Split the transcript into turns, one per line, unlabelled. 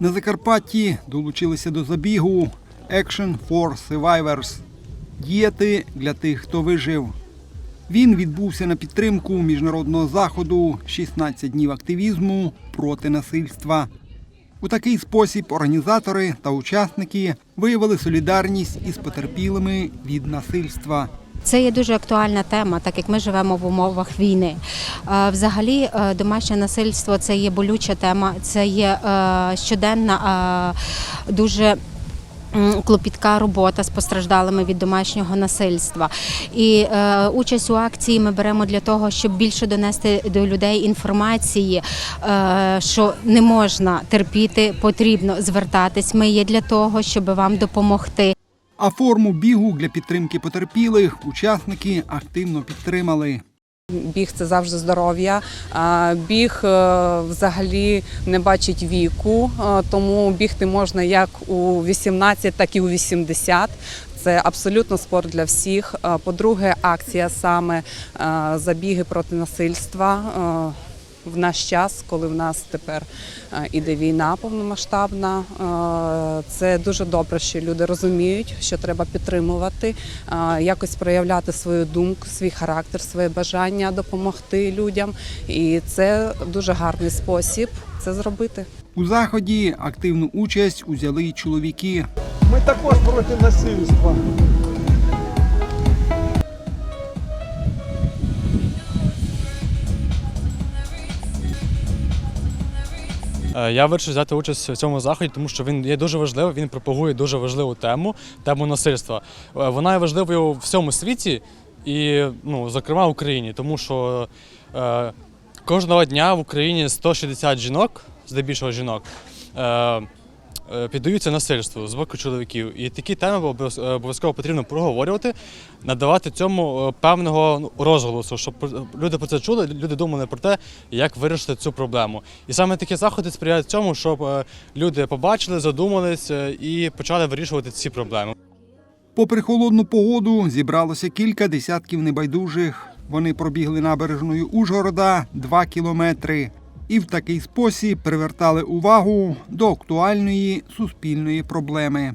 На Закарпатті долучилися до забігу Action for Survivors діяти для тих, хто вижив. Він відбувся на підтримку міжнародного заходу «16 днів активізму проти насильства. У такий спосіб організатори та учасники виявили солідарність із потерпілими від насильства.
Це є дуже актуальна тема, так як ми живемо в умовах війни. Е, Взагалі, е, домашнє насильство це є болюча тема, це є е, щоденна дуже. Клопітка робота з постраждалими від домашнього насильства, і е, участь у акції ми беремо для того, щоб більше донести до людей інформації, е, що не можна терпіти, потрібно звертатись. Ми є для того, щоб вам допомогти.
А форму бігу для підтримки потерпілих учасники активно підтримали.
Біг це завжди здоров'я. Біг е, взагалі не бачить віку, е, тому бігти можна як у 18, так і у 80. Це абсолютно спорт для всіх. По-друге, акція саме е, забіги проти насильства. В наш час, коли в нас тепер е, іде війна повномасштабна, е, це дуже добре, що люди розуміють, що треба підтримувати, е, якось проявляти свою думку, свій характер, своє бажання допомогти людям. І це дуже гарний спосіб це зробити.
У заході активну участь узяли й чоловіки.
Ми також проти насильства.
Я вирішив взяти участь в цьому заході, тому що він є дуже важливий. Він пропагує дуже важливу тему тему насильства. Е, Вона є важливою у всьому світі і, ну, зокрема, в Україні, тому що е, кожного дня в Україні 160 жінок, здебільшого жінок. Е, е, Піддаються насильству з боку чоловіків, і такі теми е, обов'язково потрібно проговорювати, надавати цьому е, певного ну, розголосу, щоб люди про це чули, люди думали про те, як вирішити цю проблему. І саме такі заходи сприяють цьому, щоб е, люди побачили, задумались е, і почали вирішувати ці проблеми.
Попри холодну погоду, зібралося кілька десятків небайдужих. Вони пробігли набережною Ужгорода 2 кілометри і в такий спосіб привертали увагу до актуальної суспільної проблеми.